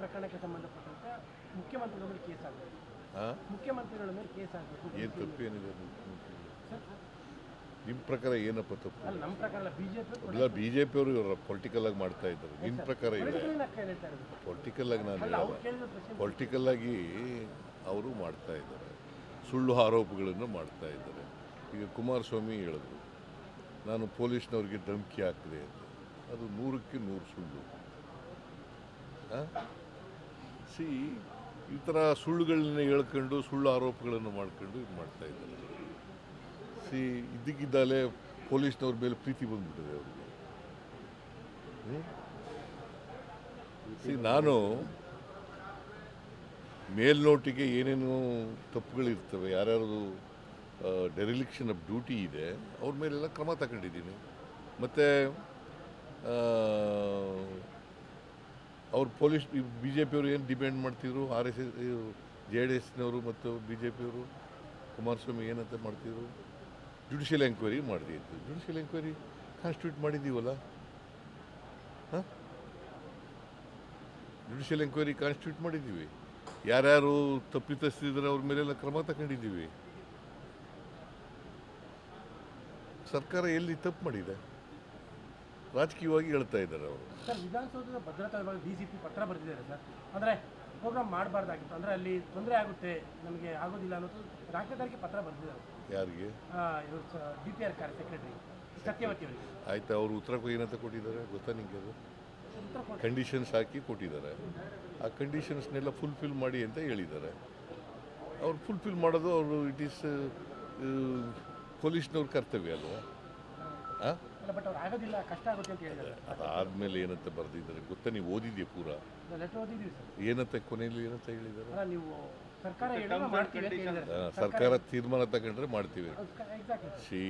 ಪ್ರಕರಣಕ್ಕೆ ಸಂಬಂಧಪಟ್ಟಂತೆ ಮುಖ್ಯಮಂತ್ರಿಗಳ ಮೇಲೆ ಕೇಸ್ ಆಗಬೇಕು. ಹಾಂ ಮುಖ್ಯಮಂತ್ರಿಗಳ ಮೇಲೆ ಕೇಸ್ ಆಗಬೇಕು. ಏನು ತಪ್ಪೇನಿದೆ ನಿಮ್ಮ ಪ್ರಕಾರ ಏನಪ್ಪ ತಪ್ಪು? ಅಲ್ಲ ನಮ್ಮ ಪ್ರಕಾರ ಬಿಜೆಪಿ ಇಲ್ಲ ಬಿ ಜೆ ಪಿಯವರು ಇವರು ಪೊಲಿಟಿಕಲ್ ಆಗಿ ಮಾಡ್ತಾ ಇದ್ದಾರೆ. ನಿಮ್ಮ ಪ್ರಕಾರ ಇದೆ ಪೊಲಿಟಿಕಲ್ ಆಗಿ ನಾನು ಅವ್ರು ಪೊಲಿಟಿಕಲ್ ಆಗಿ ಅವರು ಮಾಡ್ತಾ ಇದ್ದಾರೆ. ಸುಳ್ಳು ಆರೋಪಗಳನ್ನು ಮಾಡ್ತಾ ಇದ್ದಾರೆ. ಈಗ ಕುಮಾರಸ್ವಾಮಿ ಹೇಳಿದ್ರು ನಾನು ಪೊಲೀಸ್ನವ್ರಿಗೆ ಧಮಕಿ ಹಾಕಿದೆ ಅಂತ. ಅದು ನೂರಕ್ಕೆ ನೂರು ಸುಳ್ಳು. ಸಿ ಈ ಥರ ಸುಳ್ಳುಗಳನ್ನ ಹೇಳ್ಕೊಂಡು, ಸುಳ್ಳು ಆರೋಪಗಳನ್ನು ಮಾಡ್ಕೊಂಡು ಇದು ಮಾಡ್ತಾ ಇದ್ದಾರೆ. ಸಿ ಇದ್ದಕ್ಕಿದ್ದಾಲೆ ಪೊಲೀಸ್ನವ್ರ ಮೇಲೆ ಪ್ರೀತಿ ಬಂದ್ಬಿಟ್ಟಿದೆ ಅವ್ರಿಗೆ? ಸಿ ನಾನು ಮೇಲ್ನೋಟಿಗೆ ಏನೇನು ತಪ್ಪುಗಳಿರ್ತವೆ ಯಾರ್ಯಾರು ಡೆರಿಲಿಕ್ಷನ್ ಆಫ್ ಡ್ಯೂಟಿ ಇದೆ, ಅವ್ರ ಮೇಲೆಲ್ಲ ಕ್ರಮ ತಗೊಂಡಿದ್ದೀನಿ. ಮತ್ತು ಅವ್ರು ಪೊಲೀಸ್ ಬಿ ಜೆ ಪಿಯವರು ಏನು ಡಿಪೆಂಡ್ ಮಾಡ್ತಿದ್ರು? R S S J D ಎಸ್ನವರು ಮತ್ತು ಬಿ ಜೆ ಪಿಯವರು ಕುಮಾರಸ್ವಾಮಿ ಏನಂತ ಮಾಡ್ತಿದ್ರು? ಜುಡಿಷಿಯಲ್ ಎಂಕ್ವೈರಿ ಮಾಡ್ತಿದ್ರು ಜುಡಿಷಿಯಲ್ ಎಂಕ್ವೈರಿ ಕಾನ್ಸ್ಟಿಟ್ಯೂಟ್ ಮಾಡಿದ್ದೀವಲ್ಲ? ಹಾಂ? ಜುಡಿಷಿಯಲ್ ಎಂಕ್ವೈರಿ ಕಾನ್ಸ್ಟಿಟ್ಯೂಟ್ ಮಾಡಿದ್ದೀವಿ. ಯಾರ್ಯಾರು ತಪ್ಪಿತಸ್ಥಿದ್ರೆ ಅವ್ರ ಮೇಲೆಲ್ಲ ಕ್ರಮ ತಗೊಂಡಿದ್ದೀವಿ. ಸರ್ಕಾರ ಎಲ್ಲಿ ತಪ್ಪು ಮಾಡಿದೆ? ರಾಜಕೀಯವಾಗಿ ಹೇಳ್ತಾ ಇದ್ದಾರೆ ಅವರು. ಸರ್ ವಿಧಾನಸೌಧದ ಭದ್ರತಾ ವಿಭಾಗ ಡಿ ಸಿ ಪಿ ಪತ್ರ ಬರೆದಿದ್ದಾರೆ ಸರ್. ಅಂದರೆ ಪ್ರೋಗ್ರಾಮ್ ಮಾಡಬಾರ್ದಾಗಿತ್ತು. ಅಂದರೆ ಅಲ್ಲಿ ತೊಂದರೆ ಆಗುತ್ತೆ ನಮಗೆ ಆಗೋದಿಲ್ಲ ಅನ್ನೋದು ತಾರೀಕಿಗೆ ಪತ್ರ ಬರೆದಿದ್ದಾರೆ. ಯಾರಿಗೆ? ಇವರು ಡಿ ಪಿ ಆರ್ ಕಾರ್ಯ ಸೆಕ್ರೆಟರಿ ಸತ್ಯವತಿ ಅವರಿಗೆ. ಆಯ್ತಾ ಅವರು ಉತ್ತರ ಏನಂತ ಕೊಟ್ಟಿದ್ದಾರೆ ಗೊತ್ತಾ ನಿಮಗೆ ಅದು? ಕಂಡೀಷನ್ಸ್ ಹಾಕಿ ಕೊಟ್ಟಿದ್ದಾರೆ. ಆ ಕಂಡೀಷನ್ಸ್ನೆಲ್ಲ ಫುಲ್ಫಿಲ್ ಮಾಡಿ ಅಂತ ಹೇಳಿದ್ದಾರೆ. ಅವ್ರು ಫುಲ್ಫಿಲ್ ಮಾಡೋದು ಅವರು ಇಟ್ ಈಸ್ ಪೊಲೀಸ್ನವ್ರ ಕರ್ತವ್ಯ ಅಲ್ವಾ? ಹಾಂ ಬಟ್ ಅವ್ರು ಆಗೋದಿಲ್ಲ ಕಷ್ಟ ಆಗುತ್ತೆ ಅಂತ ಹೇಳಿದ್ದಾರೆ. ಅದಾದ್ಮೇಲೆ ಏನಂತ ಬರೆದಿದ್ದಾರೆ ಗೊತ್ತಾ? ನೀವು ಓದಿದ್ಯಾ ಪೂರ? ಲೆಟರ್ ಓದಿದ್ದೀವಿ ಸರ್. ಏನಂತ ಕೊನೆಯಲ್ಲಿ ಏನಂತ ಹೇಳಿದ್ದಾರೆ? ಅಲ್ಲ ನೀವು ಸರ್ಕಾರ ಹೇಳಿದ್ರೆ ಮಾಡ್ತೀವಿ ಅಂತ ಹೇಳಿದ್ದಾರೆ. ಆ, ಸರ್ಕಾರ ತೀರ್ಮಾನ ತಗೊಂಡ್ರೆ ಮಾಡ್ತೀವಿ. ಎಕ್ಸಾಕ್ಟ್ಲಿ ಸಿ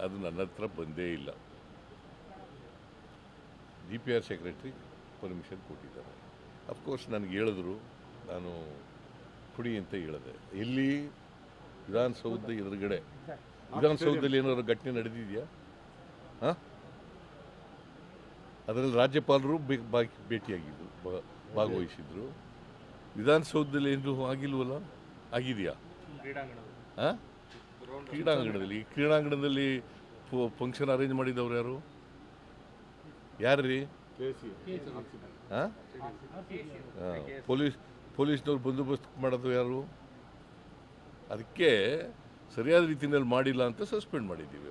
ಅದು ನನ್ನ ಹತ್ರ ಬಂದೇ ಇಲ್ಲ. G P R secretary permission ಕೊಟ್ಟಿದ್ದಾರೆ. ಅಫ್ಕೋರ್ಸ್ ನನಗೆ ಹೇಳಿದ್ರು ನಾನು ಕುಡಿ ಅಂತ ಹೇಳಿದೆ. ಎಲ್ಲಿ? ವಿಧಾನಸೌಧ ಎದುರುಗಡೆ. ವಿಧಾನಸೌಧದಲ್ಲಿ ಏನಾದ್ರು ಘಟನೆ ನಡೆದಿದೆಯಾ? ಹಾಂ? ಅದರಲ್ಲಿ ರಾಜ್ಯಪಾಲರು ಭೇಟಿಯಾಗಿದ್ದರು ಭಾಗವಹಿಸಿದ್ರು. ವಿಧಾನಸೌಧದಲ್ಲಿ ಏನು ಆಗಿಲ್ವಲ್ಲ? ಆಗಿದೆಯಾ? ಹಾಂ ಕ್ರೀಡಾಂಗಣದಲ್ಲಿ. ಕ್ರೀಡಾಂಗಣದಲ್ಲಿ ಫಂಕ್ಷನ್ ಅರೇಂಜ್ ಮಾಡಿದವ್ರು ಯಾರು? ಯಾರು ರೀ ಹಾಂ ಪೊಲೀಸ್, ಪೊಲೀಸ್ನವ್ರು ಬಂದೋಬಸ್ತ್ ಮಾಡೋದು ಯಾರು? ಅದಕ್ಕೆ ಸರಿಯಾದ ರೀತಿಯಲ್ಲಿ ಮಾಡಿಲ್ಲ ಅಂತ ಸಸ್ಪೆಂಡ್ ಮಾಡಿದ್ದೀವಿ.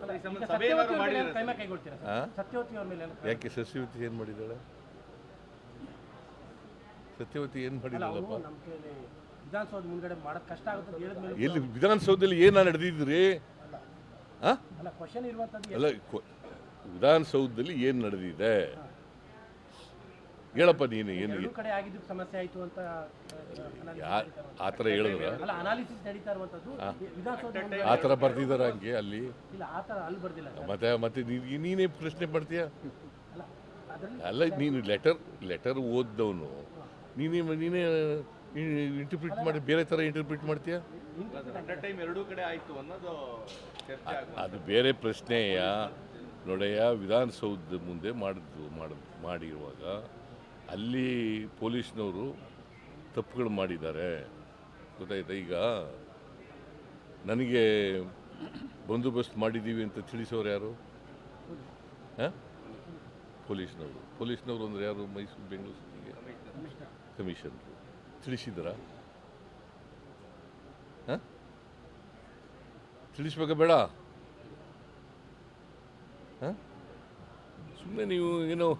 ಯಾಕೆ ಸಸ್ಯವತಿ ಏನು ಮಾಡಿದ್ದಾಳೆ? ಸತ್ಯವತಿ ಏನು ಮಾಡಿದ್ದಾಳಪ್ಪ? ನಮ್ಮ ಕೈಯಲ್ಲಿ ವಿಧಾನಸೌಧ ಮುಂದ್ಗಡೆ ಮಾಡೋದು ಕಷ್ಟ ಆಗುತ್ತೆ ಅಂತ ಮೇಲೆ ಎಲ್ಲಿ ವಿಧಾನಸೌಧದಲ್ಲಿ ಏನ ನಡೆದಿದ್ರಿ ಹಾಂ ಅಲ್ಲ. ವಿಧಾನಸೌಧದಲ್ಲಿ ಏನು ನಡೆದಿದೆ? ಹೇಳಪ್ಪ ನೀನು ಏನು ಎರಡು ಕಡೆ ಆಗಿದ್ದು ಸಮಸ್ಯೆ ಆಯ್ತು ಅಂತ ಆ, ಥರ ಹೇಳಿದ್ರ? ಅಲ್ಲ ಅನಾಲಿಸಿಸ್ ನಡೀತಾ ಆ ಥರ ಬರ್ದಿದಾರ ಹಂಗೆ ಅಲ್ಲಿ? ಇಲ್ಲ ಆ ಥರ ಅಲ್ಲಿ ಬರ್ದಿಲ್ಲ ಮತ್ತೆ ಮತ್ತೆ ನೀನೇ ಪ್ರಶ್ನೆ ಮಾಡ್ತೀಯ ಅಲ್ಲ ಅಲ್ಲ ನೀನು ಲೆಟರ್ ಲೆಟರ್ ಓದ್ದವನು. ನೀನೇ ನೀನೇ ಇಂಟರ್ಪ್ರಿಟ್ ಮಾಡಿ ಬೇರೆ ಥರ ಇಂಟರ್ಪ್ರಿಟ್ ಮಾಡ್ತೀಯ? ಟೈಮ್ ಎರಡೂ ಕಡೆ ಆಯ್ತು ಅನ್ನೋದು ಚರ್ಚೆ ಆಗ ಅದು ಬೇರೆ ಪ್ರಶ್ನೆಯ? ನೋಡಯ್ಯ ವಿಧಾನಸೌಧ ಮುಂದೆ ಮಾಡಿದ್ದು ಮಾಡ ಮಾಡಿರುವಾಗ ಅಲ್ಲಿ ಪೊಲೀಸ್ನವರು ತಪ್ಪುಗಳು ಮಾಡಿದ್ದಾರೆ. ಗೊತ್ತಾಯ್ತಾ? ಈಗ ನನಗೆ ಬಂದೋಬಸ್ತ್ ಮಾಡಿದ್ದೀವಿ ಅಂತ ತಿಳಿಸೋರು ಯಾರು? ಹಾಂ? ಪೊಲೀಸ್ನವರು. ಪೊಲೀಸ್ನವರು ಅಂದರೆ ಯಾರು? ಮೈಸೂರು, ಬೆಂಗಳೂರು ಸಿಟಿಗೆ? ಕಮಿಷನರು. ತಿಳಿಸಿದ್ರಾ? ಹಾಂ? ತಿಳಿಸ್ಬೇಕಾ ಬೇಡ? ಹಾಂ? ಸುಮ್ಮನೆ ನೀವು ಏನೋ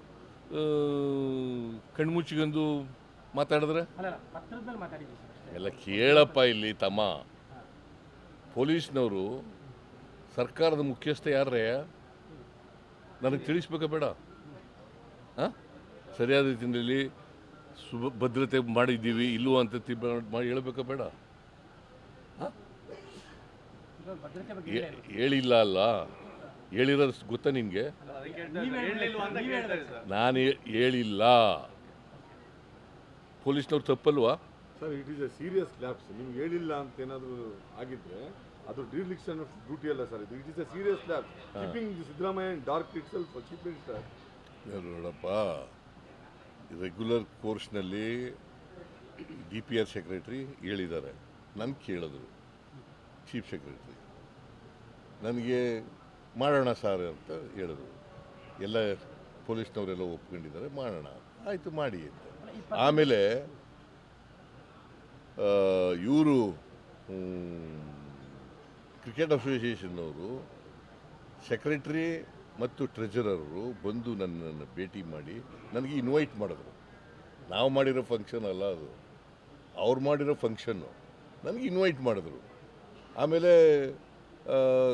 ಆ, ಕಣ್ಮುಚ್ಚಿಕೊಂಡು ಮಾತಾಡಿದ್ರೆ? ಎಲ್ಲ ಕೇಳಪ್ಪ ಇಲ್ಲಿ ತಮ್ಮ. ಪೊಲೀಸ್ನವರು ಸರ್ಕಾರದ ಮುಖ್ಯಸ್ಥ ಯಾರೇ ನನಗೆ ತಿಳಿಸ್ಬೇಕಾ ಬೇಡ. ಹಾಂ ಸರಿಯಾದ ರೀತಿಯಲ್ಲಿ ಸುಭ ಭದ್ರತೆ ಮಾಡಿದ್ದೀವಿ ಇಲ್ಲವೋ ಅಂತ ಮಾಡಿ ಹೇಳ್ಬೇಕಾ ಬೇಡ. ಹೇಳಿಲ್ಲ ಅಲ್ಲ. ಹೇಳಿರೋದು ಗೊತ್ತಾ ನಿನಗೆ? ನಾನು ಹೇಳಿಲ್ಲ. ಪೊಲೀಸ್ನವ್ರು ತಪ್ಪಲ್ವಾ? Sir it is a serious lapse ನಿಮ್ಗೆ ಹೇಳಿಲ್ಲ ಅಂತ ಏನಾದರೂ ಆಗಿದ್ರೆ ಅದು ಡಿಲಿಕ್ಷನ್ ಆಫ್ ಡ್ಯೂಟಿ ಅಲ್ಲ ಸರ್ ಇದು. It is a serious lapse keeping Siddaramaiah dark itself chief minister ನೋಡಪ್ಪ. ರೆಗ್ಯುಲರ್ ಕೋರ್ಸ್ನಲ್ಲಿ ಡಿ ಪಿ ಆರ್ ಸೆಕ್ರೆಟ್ರಿ ಹೇಳಿದ್ದಾರೆ. ನನ್ನ ಕೇಳಿದ್ರು. ಚೀಫ್ ಸೆಕ್ರೆಟ್ರಿ ನನಗೆ ಮಾಡೋಣ ಸರ್ ಅಂತ ಹೇಳಿದ್ರು. ಎಲ್ಲ ಪೊಲೀಸ್ನವರೆಲ್ಲ ಒಪ್ಕೊಂಡಿದ್ದಾರೆ. ಮಾಡೋಣ. ಆಯಿತು ಮಾಡಿ ಅಂತ. ಆಮೇಲೆ ಇವರು ಕ್ರಿಕೆಟ್ ಅಸೋಸಿಯೇಷನ್ನವರು ಸೆಕ್ರೆಟ್ರಿ ಮತ್ತು ಟ್ರೆಜರರು ಬಂದು ನನ್ನನ್ನು ಭೇಟಿ ಮಾಡಿ ನನಗೆ ಇನ್ವೈಟ್ ಮಾಡಿದ್ರು. ನಾವು ಮಾಡಿರೋ ಫಂಕ್ಷನ್ ಅಲ್ಲ ಅದು. ಅವ್ರು ಮಾಡಿರೋ ಫಂಕ್ಷನ್ನು ನನಗೆ ಇನ್ವೈಟ್ ಮಾಡಿದ್ರು. ಆಮೇಲೆ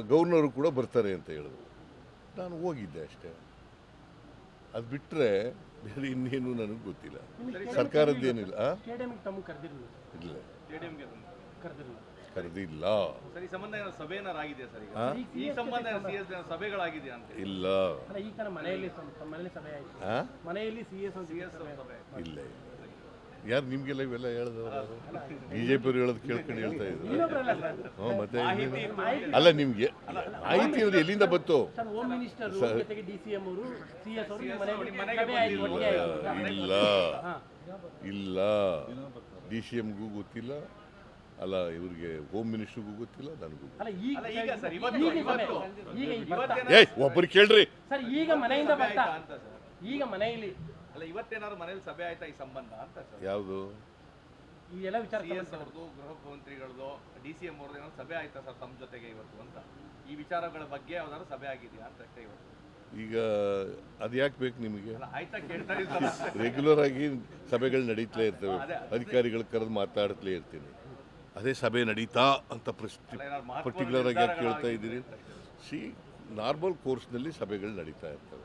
ಗೌರ್ನರು ಕೂಡ ಬರ್ತಾರೆ ಅಂತ ಹೇಳಿದ್ರು. ನಾನು ಹೋಗಿದ್ದೆ ಅಷ್ಟೇ. ಅದು ಬಿಟ್ಟರೆ ಬೇರೆ ಇನ್ನೇನು ನನಗೆ ಗೊತ್ತಿಲ್ಲ. ಸರ್ಕಾರದ್ದೇನಿಲ್ಲ ಇಲ್ಲ. ಕರೆದಿಲ್ಲ. ಸರ್ ಈ ಸಂಬಂಧ ಏನೋ ಸಭೆ ಏನಾರು ಆಗಿದೆಯಾ ಸರ್ ಈಗ? ಈ ಸಂಬಂಧ ಸಿ ಎಸ್ ಸಭೆಗಳಾಗಿದೆಯಾ ಅಂತ? ಇಲ್ಲ. ಅಲ್ಲ ಈ ಕಾರಣ ಮನೆಯಲ್ಲಿ ಸಂ- ಸಭೆ ಆಯಿತು. ಮನೆಯಲ್ಲಿ ಸಿ ಎಸ್ ಸಿಎಸ್ ಸಭೆ. ಇಲ್ಲ ಇಲ್ಲ. ಯಾರು ನಿಮಗೆಲ್ಲ ಇವೆಲ್ಲ ಹೇಳಿದವರು ಬಿ ಜೆ ಪಿಯವರು ಹೇಳೋದು ಕೇಳ್ಕೊಂಡು ಹೇಳ್ತಾ ಇದ್ರು. ಹ್ಞೂ ಮತ್ತೆ ಅಲ್ಲ ನಿಮಗೆ ಮಾಹಿತಿ ಅವ್ರು ಎಲ್ಲಿಂದ ಬಂತು? ಇಲ್ಲ ಇಲ್ಲ. ಡಿ ಸಿ ಎಮ್ಗೂ ಗೊತ್ತಿಲ್ಲ. ಅಲ್ಲ ಇವ್ರಿಗೆ ಹೋಮ್ ಮಿನಿಸ್ಟರ್ಗೂ ಗೊತ್ತಿಲ್ಲ ನನಗೂ ಗೊತ್ತಿಲ್ಲ. ಏಯ್ ಒಬ್ಬರು ಕೇಳ್ರಿ. ಸರ್ ಈಗ ಮನೆಯಿಂದ ಸಭೆ ಬರ್ತಾ ಅಂತ ಸರ್. ಈಗ ಮನೆಯಲ್ಲಿ ಅಲ್ಲ ಇವತ್ತೇನಾದ್ರು ಮನೇಲಿ ಸಭೆ ಆಯ್ತಾ ಈ ಸಂಬಂಧ ಅಂತ ಸರ್? ಯಾವುದು? ಈ ಎಲ್ಲ ವಿಚಾರ ಸಿ ಎಸ್ ಅವ್ರದ್ದು ಗೃಹ ಮಂತ್ರಿಗಳದ್ದು ಡಿ ಸಿ ಎಂ ಅವ್ರದ್ದು ಏನಾದ್ರು ಸಭೆ ಆಯ್ತಾ ಸರ್ ತಮ್ಮ ಜೊತೆಗೆ ಇವತ್ತು ಅಂತ? ಈ ವಿಚಾರಗಳ ಬಗ್ಗೆ ಯಾವ್ದಾದ್ರು ಸಭೆ ಆಗಿದೆಯಾ ಅಂತ ಅಷ್ಟೇ ಇವತ್ತು ಈಗ ಅದು ಯಾಕೆ ಬೇಕು ನಿಮಗೆ? ಅಲ್ಲ ಆಯ್ತಾ ಕೇಳ್ತಾ ಇದ್ದಲ್ಲ ರೆಗ್ಯುಲರ್ ಆಗಿ ಸಭೆಗಳು ನಡೀತಲೇ ಇರ್ತವೆ. ಅಧಿಕಾರಿಗಳ ಕರೆದು ಮಾತಾಡ್ತಲೇ ಇರ್ತೀನಿ. ಅದೇ ಸಭೆ ನಡೀತಾ ಅಂತ ಪ್ರಶ್ನೆ ಪರ್ಟಿಕ್ಯುಲರ್ ಆಗಿ ಯಾಕೆ ಕೇಳ್ತಾ ಇದ್ದೀರಿ? ಸಿ ನಾರ್ಮಲ್ ಕೋರ್ಸ್ನಲ್ಲಿ ಸಭೆಗಳು ನಡೀತಾ ಇರ್ತವೆ.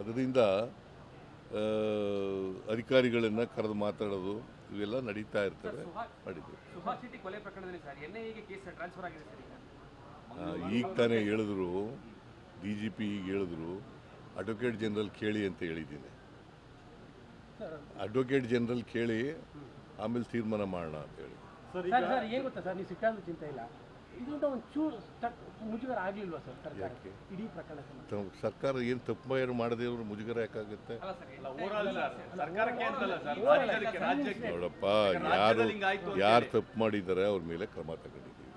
ಅದರಿಂದ ಅಧಿಕಾರಿಗಳನ್ನು ಕರೆದು ಮಾತಾಡೋದು ಇವೆಲ್ಲ ನಡೀತಾ ಇರ್ತವೆ. ಈಗ. ಈಗ ತಾನೇ ಹೇಳಿದ್ರು ಡಿ ಜಿ ಪಿ ಈಗ ಹೇಳಿದ್ರು ಅಡ್ವೊಕೇಟ್ ಜನರಲ್ ಕೇಳಿ ಅಂತ ಹೇಳಿದ್ದೀನಿ. ಅಡ್ವೊಕೇಟ್ ಜನರಲ್ ಕೇಳಿ ಆಮೇಲೆ ತೀರ್ಮಾನ ಮಾಡೋಣ ಅಂತ ಹೇಳಿ ಇದರಿಂದ ಒಂದು ಚೂರು ಮುಜುಗರ ಆಗ್ಲಿಲ್ವಾ ಸರ್ ಸರ್ಕಾರಕ್ಕೆ? ಇಡೀ ಪ್ರಕರಣ ತಮ್ಮ ಸರ್ಕಾರ ಏನು ತಪ್ಪು ಏನು ಮಾಡದೆ ಇವರು ಮುಜುಗರ ಯಾಕಾಗುತ್ತೆ? ಅಲ್ಲ ಸರ್ ಸರ್. ಸರ್ಕಾರಕ್ಕೆ ಅಂತಲ್ಲ ಸರ್ ರಾಜ್ಯಕ್ಕೆ ರಾಜ್ಯಕ್ಕೆ ನೋಡಪ್ಪ ಯಾರು ಯಾರು ತಪ್ಪು ಮಾಡಿದ್ದಾರೆ ಅವ್ರ ಮೇಲೆ ಕ್ರಮ ತಗೊಂಡಿದ್ದೀವಿ.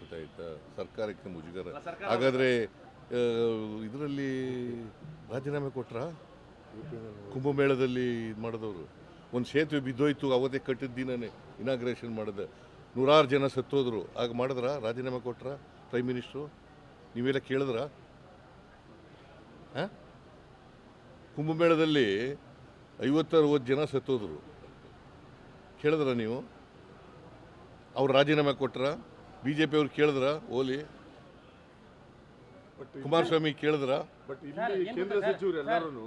ಗೊತ್ತಾಯ್ತಾ? ಸರ್ಕಾರಕ್ಕೆ ಮುಜುಗರ. ಹಾಗಾದ್ರೆ ಇದರಲ್ಲಿ ರಾಜೀನಾಮೆ ಕೊಟ್ರ? ಕುಂಭಮೇಳದಲ್ಲಿ ಇದು ಮಾಡಿದವರು. ಒಂದು ಸೇತುವೆ ಬಿದ್ದೋಯ್ತು ಅವತ್ತೇ ಕಟ್ಟಿದ ದಿನನೇ ಇನಾಗ್ರೇಷನ್ ಮಾಡಿದೆ. ನೂರಾರು ಜನ ಸತ್ತೋದ್ರು. ಆಗ ಮಾಡಿದ್ರ? ರಾಜೀನಾಮೆ ಕೊಟ್ರ? ಪ್ರೈಮ್ ಮಿನಿಸ್ಟ್ರು ನೀವೆಲ್ಲ ಕೇಳಿದ್ರ? ಕುಂಭಮೇಳದಲ್ಲಿ ಐವತ್ತರವತ್ತು ಜನ ಸತ್ತೋದ್ರು. ಕೇಳಿದ್ರ ನೀವು? ಅವ್ರು ರಾಜೀನಾಮೆ ಕೊಟ್ರ? ಬಿ ಜೆ ಪಿ ಅವ್ರು ಕೇಳಿದ್ರ? ಓಲಿ? ಕುಮಾರಸ್ವಾಮಿ ಕೇಳಿದ್ರ? ಬಟ್ ಇಲ್ಲಿ ಕೇಂದ್ರ ಸಚಿವರು ಎಲ್ಲರೂ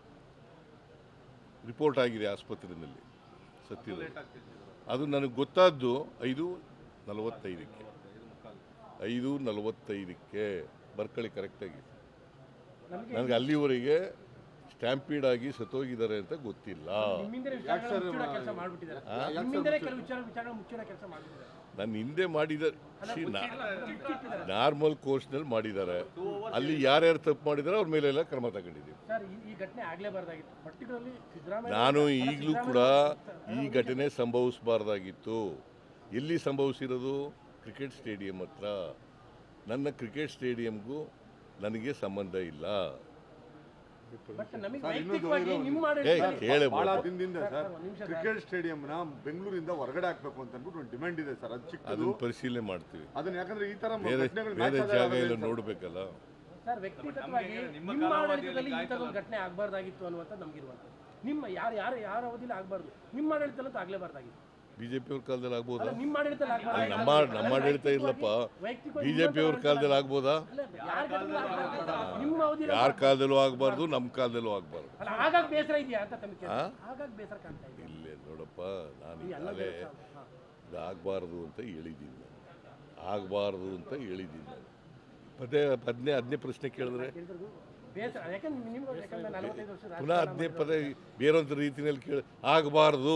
ರಿಪೋರ್ಟ್ ಆಗಿದೆ ಆಸ್ಪತ್ರೆಯಲ್ಲಿ. ಸತ್ಯದ. ಅದು ನನಗೆ ಗೊತ್ತಾದ್ದು ಐದು ನಲವತ್ತೈದಕ್ಕೆ. ಐದು ನಲವತ್ತೈದಕ್ಕೆ. ಬರ್ಕಳಿ ಕರೆಕ್ಟಾಗಿ ನನಗೆ ಅಲ್ಲಿವರೆಗೆ ಸ್ಟ್ಯಾಂಪೀಡ್ ಆಗಿ ಸತ್ತೋಗಿದ್ದಾರೆ ಅಂತ ಗೊತ್ತಿಲ್ಲ. ನನ್ನ ಹಿಂದೆ ಮಾಡಿದ ನಾರ್ಮಲ್ ಕೋರ್ಸ್ನಲ್ಲಿ ಮಾಡಿದ್ದಾರೆ. ಅಲ್ಲಿ ಯಾರ್ಯಾರು ತಪ್ಪು ಮಾಡಿದ್ದಾರೆ ಅವ್ರ ಮೇಲೆಲ್ಲ ಕ್ರಮ ತಗೊಂಡಿದ್ದೀವಿ. ನಾನು ಈಗಲೂ ಕೂಡ ಈ ಘಟನೆ ಸಂಭವಿಸಬಾರ್ದಾಗಿತ್ತು. ಎಲ್ಲಿ ಸಂಭವಿಸಿರೋದು? ಕ್ರಿಕೆಟ್ ಸ್ಟೇಡಿಯಂ ಹತ್ರ. ನನ್ನ ಕ್ರಿಕೆಟ್ ಸ್ಟೇಡಿಯಂಗೂ ನನಗೆ ಸಂಬಂಧ ಇಲ್ಲ. ಬಹಳ ದಿನದಿಂದ ಸರ್. ಕ್ರಿಕೆಟ್ ಸ್ಟೇಡಿಯಂನ ಬೆಂಗಳೂರಿಂದ ಹೊರಗಡೆ ಹಾಕ್ಬೇಕು ಅಂತ ಅಂದ್ಬಿಟ್ಟು ಒಂದು ಡಿಮ್ಯಾಂಡ್ ಇದೆ ಸರ್. ಅದು ಚಿಕ್ಕದು. ಅದನ್ನ ಪರಿಶೀಲನೆ ಮಾಡ್ತೀವಿ. ಅದನ್ನ ಯಾಕಂದ್ರೆ ಈ ತರ ಬೇರೆ ಜಾಗ ಎಲ್ಲ. ನೋಡ್ಬೇಕಲ್ಲ. ಸರ್ ವ್ಯಕ್ತಿಗತವಾಗಿ ನಿಮ್ಮ ಆಡಳಿತದಲ್ಲಿ ಈ ಇಂಥದ್ದೊಂದು ಘಟನೆ ಆಗಬಾರ್ದಾಗಿತ್ತು ಅನ್ನುವಂಥದ್ದು ನಮಗಿರುವಂಥದ್ದು. ನಿಮ್ಮ ಯಾರು ಯಾರು ಯಾರ ಅವಧಿಲಿ ಆಗಬಾರ್ದು. ನಿಮ್ಮ ಆಡಳಿತದಲ್ಲಂತೂ ಆಗಲೇಬಾರ್ದಾಗಿತ್ತು. ಬಿಜೆಪಿ ಅವ್ರ ಕಾಲದಲ್ಲಿ ಆಗ್ಬೋದಾ? ನಿಮ್ಮ ನಮ್ಮ ಆಡಳಿತ ಇಲ್ಲಪ್ಪ ಬಿಜೆಪಿ ಪಿಯವ್ರ ಕಾಲದಲ್ಲಿ ಆಗ್ಬೋದಾ? ಯಾರ ಕಾಲದಲ್ಲೂ ಆಗಬಾರ್ದು ನಮ್ಮ ಕಾಲದಲ್ಲೂ ಆಗಬಾರ್ದು. ಇಲ್ಲ ನೋಡಪ್ಪ ನಾನು ಈಗಾಗಲೇ ಇದು ಆಗಬಾರ್ದು ಅಂತ ಹೇಳಿದ್ದೀನಿ ನಾನು. ಆಗಬಾರ್ದು ಅಂತ ಹೇಳಿದ್ದೀನಿ ನಾನು. ಪದೇ ಪದ್ನೇ ಹದಿನೇ ಪ್ರಶ್ನೆ ಕೇಳಿದ್ರೆ? ಪುನಃ ಹದಿನೇ ಪದೇ ಬೇರೊಂದು ರೀತಿಯಲ್ಲಿ ಕೇಳಿ ಆಗಬಾರ್ದು.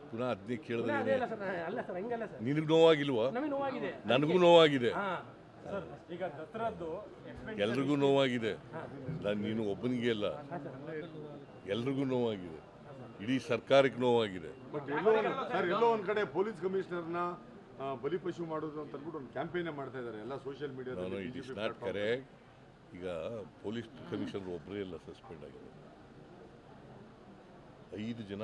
ಪುನಃ ಅದನ್ನೇ ಇಲ್ಲ, ಕೇಳಿದ್ರೆ ಅಲ್ಲ ಸರ್ ಅಲ್ಲ ಸರ್ ಹಂಗಲ್ಲ ಸರ್. ನಿನಗೆ ನೋವಾಗಿಲ್ವಾ? ನಮಗೆ ನೋವಾಗಿದೆ. ನನಗೂ ನೋವಾಗಿದೆ. ಹಾ. ಸರ್ ಈಗ ದಸರಾದ್ದು ಎಲ್ರಿಗೂ ನೋವಾಗಿದೆ. ನಾನು ನೀನು ಒಬ್ಬನಿಗೆ ಅಲ್ಲ. ಎಲ್ರಿಗೂ ನೋವಾಗಿದೆ. ಇಡೀ ಸರ್ಕಾರಕ್ಕೆ ನೋವಾಗಿದೆ. ಬಟ್ ಎಲ್ಲೋ ಒಂದ್- ಸರ್ ಎಲ್ಲೋ ಒಂದು ಕಡೆ ಪೊಲೀಸ್ ಕಮಿಷನರ್ನ ಬಲಿಪಶು ಮಾಡೋದು ಅಂತ ಅಂದ್ಬಿಟ್ಟು ಒಂದು ಕ್ಯಾಂಪೇನ್ ಮಾಡ್ತಾ ಇದ್ದಾರೆ ಎಲ್ಲ ಸೋಷಿಯಲ್ ಮೀಡಿಯಾದಲ್ಲಿ ಇಟ್ ಇಸ್ ನಾಟ್ ಕರೆಕ್ಟ್ ಈಗ ಪೊಲೀಸ್ ಕಮಿಷನರ್ ಒಬ್ಬರೇ ಎಲ್ಲ ಸಸ್ಪೆಂಡ್ ಆಗಿದೆ ಐದು ಜನ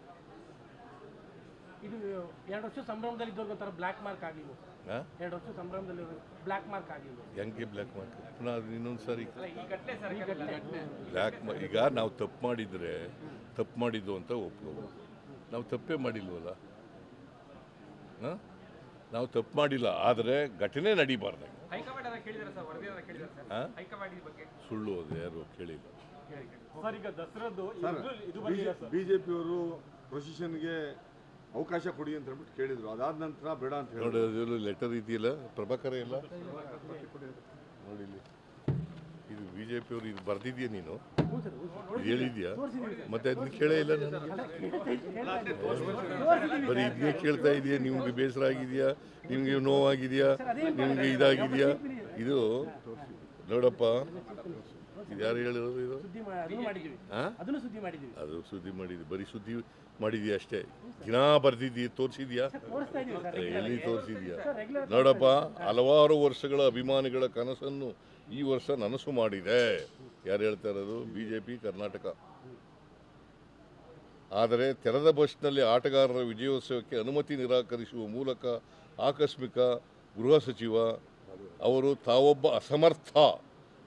ಇದು ಎರಡು ವರ್ಷ ಸಂಭ್ರಮದಲ್ಲಿ ಇದ್ದವ್ರಿಗೆ ಒಂಥರ ಬ್ಲ್ಯಾಕ್ ಮಾರ್ಕ್ ಆಗಲಿಲ್ಲ ಹಾಂ ಎರಡು ವರ್ಷ ಸಂಭ್ರಮದಲ್ಲಿ ಬ್ಲ್ಯಾಕ್ ಮಾರ್ಕ್ ಆಗಲಿಲ್ಲ ಹೆಂಗೆ ಬ್ಲ್ಯಾಕ್ ಮಾರ್ಕ್ ಪುನಃ ಅದು ಇನ್ನೊಂದು ಸಾರಿ. ಅಲ್ಲ ಈ ಘಟನೆ ಸರ್ ಘಟನೆ ಬ್ಲ್ಯಾಕ್ ಈಗ ನಾವು ತಪ್ಪು ಮಾಡಿದರೆ ತಪ್ಪು ಮಾಡಿದ್ದು ಅಂತ ಒಪ್ಕೋಬೋದು. ನಾವು ತಪ್ಪೇ ಮಾಡಿಲ್ವಲ್ಲ? ಹಾಂ? ನಾವು ತಪ್ಪು ಮಾಡಿಲ್ಲ ಆದರೆ ಘಟನೆ ನಡೀಬಾರ್ದು. ಹೈಕಮಾಂಡ್ ಅದನ್ನ ಕೇಳಿದಾರೆ ಸರ್? ವರದಿ ಅದನ್ನ ಕೇಳಿದಾರೆ ಸರ್? ಹಾ? ಹೈಕಮಾಂಡ್ ಈ ಬಗ್ಗೆ. ಸುಳ್ಳು ಅದು ಯಾರು ಕೇಳಿಲ್ಲ. ಸರ್ ಈಗ ದಸರಾದ್ದು ಸರ್ ಇದು- ಇದು ಬಂದಿದೆ ಸರ್. ಬಿಜೆಪಿ ಅವರು ಪ್ರೊಸಿಷನ್ಗೆ ಅವಕಾಶ ಕೊಡಿ ಅಂತ ಹೇಳ್ಬಿಟ್ಟು ಕೇಳಿದ್ರು. ಅದಾದ ನಂತರ ಬೇಡ ಅಂತ ನೋಡಿ ಅದು ಲೆಟರ್ ಇದೆಯಲ್ಲ ಪ್ರಭಾಕರ ಇಲ್ಲ? ನೋಡಿ ಇಲ್ಲಿ. ಇದು ಬಿ ಜೆ ಪಿಯವರು ಇದು ಬರ್ದಿದ್ಯಾ ನೀನು? ಹೇಳಿದ್ಯಾ? ಮತ್ತೆ ಅದನ್ನ ಕೇಳೇ ಇಲ್ಲ ಬರೀ ಇದನ್ನೇ ಕೇಳ್ತಾ ಇದೆಯಾ? ನಿಮ್ಗೆ ಬೇಸರ ಆಗಿದೆಯಾ? ನಿಮ್ಗೆ ನೋವಾಗಿದೆಯಾ? ನಿಮ್ಗೆ ಇದಾಗಿದೆಯಾ? ಇದು ನೋಡಪ್ಪ ಇದು ಯಾರು ಹೇಳಿರೋದು ಇದು? ಸುದ್ದಿ ಮಾ- ಅದನ್ನು ಮಾಡಿದ್ದೀವಿ. ಹಾ ಅದನ್ನು ಸುದ್ದಿ ಮಾಡಿದ್ದೀವಿ. ಅದು ಸುದ್ದಿ ಮಾಡಿದ್ವಿ. ಬರೀ ಸುದ್ದಿ ಮಾಡಿದ್ಯಾ ಅಷ್ಟೇ. ದಿನಾ ಬರ್ದಿದ್ದೀ ತೋರಿಸಿದ್ಯಾ ತೋರಿಸ್ತಾ ಇದೀವಿ ಸರ್ ಎಲ್ಲಿ ತೋರಿಸಿದ್ಯಾ ರೆಗ್ಯುಲರ್ ನೋಡಪ್ಪ ಹಲವಾರು ವರ್ಷಗಳ ಅಭಿಮಾನಿಗಳ ಕನಸನ್ನು ಈ ವರ್ಷ ನನಸು ಮಾಡಿದೆ. ಯಾರು ಹೇಳ್ತಾ ಇರೋದು? B J P Karnataka. ಆದರೆ ತೆರೆದ ಬಸ್ನಲ್ಲಿ ಆಟಗಾರರ ವಿಜಯೋತ್ಸವಕ್ಕೆ ಅನುಮತಿ ನಿರಾಕರಿಸುವ ಮೂಲಕ ಆಕಸ್ಮಿಕ ಗೃಹ ಸಚಿವ ಅವರು ತಾವೊಬ್ಬ ಅಸಮರ್ಥ.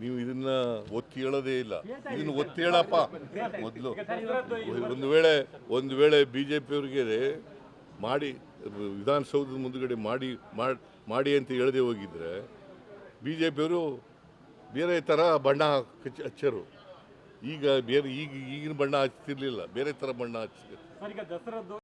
ನೀವು ಇದನ್ನ ಒತ್ತಿ ಹೇಳೋದೇ ಇಲ್ಲ. ಇದನ್ನ ಒತ್ತಿ ಹೇಳಪ್ಪ. ಮೊದಲು ಒಂದು ವೇಳೆ ಒಂದು ವೇಳೆ ಬಿ ಜೆ ಪಿಯವ್ರಿಗೆ ಮಾಡಿ ವಿಧಾನಸೌಧದ ಮುಂದುಗಡೆ ಮಾಡಿ ಮಾಡ್- ಮಾಡಿ ಅಂತ ಹೇಳದೆ ಹೋಗಿದ್ರೆ ಬಿ ಜೆ ಪಿಯವರು ಬೇರೆ ಥರ ಬಣ್ಣ ಹಚ್ಚ- ಹಚ್ಚರು. ಈಗ ಬೇರೆ ಈಗ ಈಗಿನ ಬಣ್ಣ ಹಚ್ತಿರ್ಲಿಲ್ಲ. ಬೇರೆ ಥರ ಬಣ್ಣ ಹಚ್ಚ.